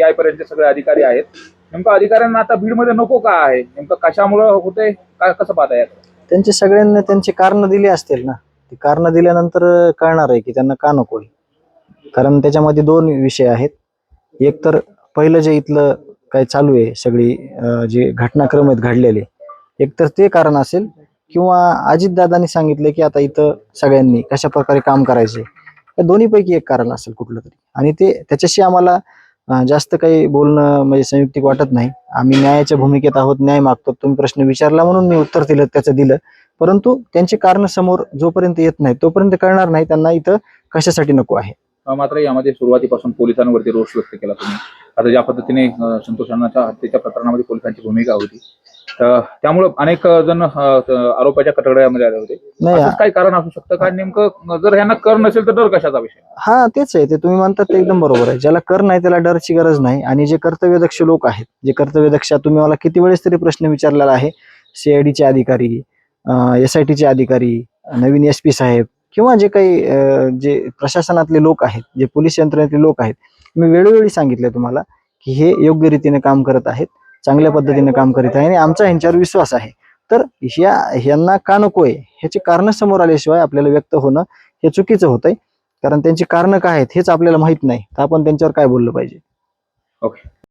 P पर्यंत सगळे अधिकारी आहेत. नेमकं अधिकाऱ्यांना आता बीडमध्ये नको का आहे? नेमकं कशामुळं होते? काय कसं पाहता यात? त्यांचे सगळ्यांना त्यांची कारण दिली असतील ना? ती कारण दिल्यानंतर कळणार आहे की त्यांना का नको कारण त्याच्यामध्ये दोन विषय आहेत. एक तर पहिलं जे इथलं काय चालू आहे सगळी जे घटनाक्रम आहेत घडलेले एक तर ते कारण असेल किंवा अजितदादांनी सांगितलं की आता इथं सगळ्यांनी कशा प्रकारे काम करायचे. या दोन्हीपैकी एक कारण असेल कुठलं तरी. आणि ते त्याच्याशी आम्हाला जास्त काही बोलणं म्हणजे संयुक्तिक वाटत नाही. आम्ही न्यायाच्या भूमिकेत आहोत न्याय मागतो. तुम्ही प्रश्न विचारला म्हणून मी उत्तर दिलं त्याचं दिलं. परंतु त्यांचे कारण समोर जोपर्यंत येत नाही तोपर्यंत कळणार नाही त्यांना इथं कशासाठी नको आहे. मात्र यामध्ये सुरुवातीपासून पोलिसांवरती रोष व्यक्त केला तुम्ही. आता ज्या पद्धतीने संतोष अण्णाच्या हत्येच्या प्रकरणामध्ये पोलिसांची भूमिका होती त्यामुळं अनेक जण आरोपाच्या कटकड्यामध्ये आले होते. नाही असंच काही कारण असू शकतं का? नेमकं जर ह्यांना कर नसेल तर डर कशाचा विषय? हा तेच आहे. ते तुम्ही म्हणतात ते एकदम बरोबर आहे. ज्याला कर नाही त्याला डरची गरज नाही. आणि जे कर्तव्यदक्ष लोक आहेत जे कर्तव्यदक्ष तुम्ही मला किती वेळेस तरी प्रश्न विचारलेला आहे? सीआयडीचे अधिकारी एस आय टीचे अधिकारी नवीन एस पी साहेब किंवा जे काही जे प्रशासनातले लोक आहेत जे पोलीस यंत्रणेतले लोक आहेत मी वेळोवेळी सांगितले तुम्हाला की हे योग्य रीतीने काम करत आहेत. चांगल्या पद्धतीने काम करीत आहे आणि आमचा ह्यांच्यावर विश्वास आहे. तर ह्या ह्यांना का नकोय? ह्याची कारण समोर आल्याशिवाय आपल्याला व्यक्त होणं हे चुकीचं होतंय. कारण त्यांची कारणं काय आहेत हेच आपल्याला माहीत नाही. तर आपण त्यांच्यावर काय बोललं पाहिजे? ओके